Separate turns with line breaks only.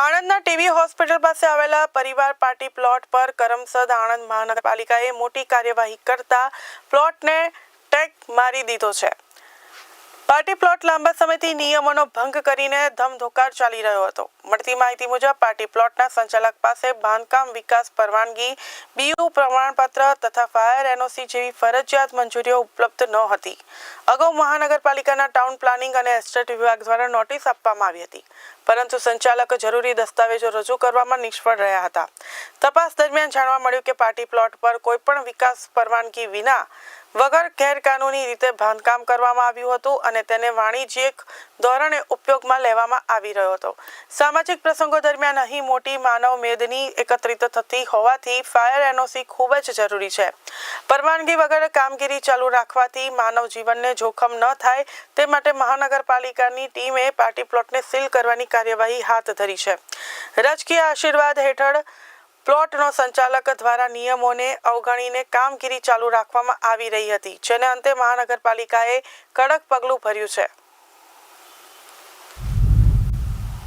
આણંદના TV hospital પાસે આવેલા પરિવાર પાર્ટી પ્લોટ પર કરમસદ આણંદ મહાનગરપાલિકાએ મોટી કાર્યવાહી કરતા પ્લોટને ટેગ મારી દીધો છે. પાર્ટી પ્લોટ લાંબા સમયથી નિયમોનો ભંગ કરીને ધમધોકાર ચાલી રહ્યો હતો. મળતી માહિતી મુજબ, પાર્ટી પ્લોટના સંચાલક પાસે બાંધકામ વિકાસ પરવાનગી, બીયુ પ્રમાણપત્ર તથા ફાયર એનઓસી જેવી ફરજિયાત મંજૂરીઓ ઉપલબ્ધ ન હતી. અગાઉ મહાનગરપાલિકાના ટાઉન પ્લાનિંગ અને એસ્ટેટ વિભાગ દ્વારા નોટિસ આપવામાં આવી હતી. પરંતુ સંચાલક જરૂરી દસ્તાવેજો રજૂ કરવામાં નિષ્ફળ રહ્યા હતા. તપાસ દરમિયાન જાણવા મળ્યું કે પાર્ટી પ્લોટ પર કોઈપણ વિકાસ પરવાનગી વિના વગર ગેરકાનૂની રીતે બાંધકામ કરવામાં આવ્યું હતું અને તેને વાણિજ્યિક ધોરણે ઉપયોગમાં લેવામાં આવી રહ્યો હતો. સામાજિક પ્રસંગો દરમિયાન અહીં મોટી માનવ મેદની એકત્રિત થતી હોવાથી ફાયર એનઓસી ખૂબ જ જરૂરી છે. પરવાનગી વગર કામગીરી ચાલુ રાખવાથી માનવ જીવનને જોખમ ન થાય તે માટે મહાનગરપાલિકાની ટીમે પાર્ટી પ્લોટને સીલ કરવાની કાર્યવાહી હાથ ધરી છે. રાજકીય આશીર્વાદ હેઠળ પ્લોટનો સંચાલક દ્વારા નિયમોને અવગણીને કામગીરી ચાલુ રાખવામાં આવી રહી હતી, જેને અંતે મહાનગરપાલિકાએ કડક પગલું ભર્યું છે.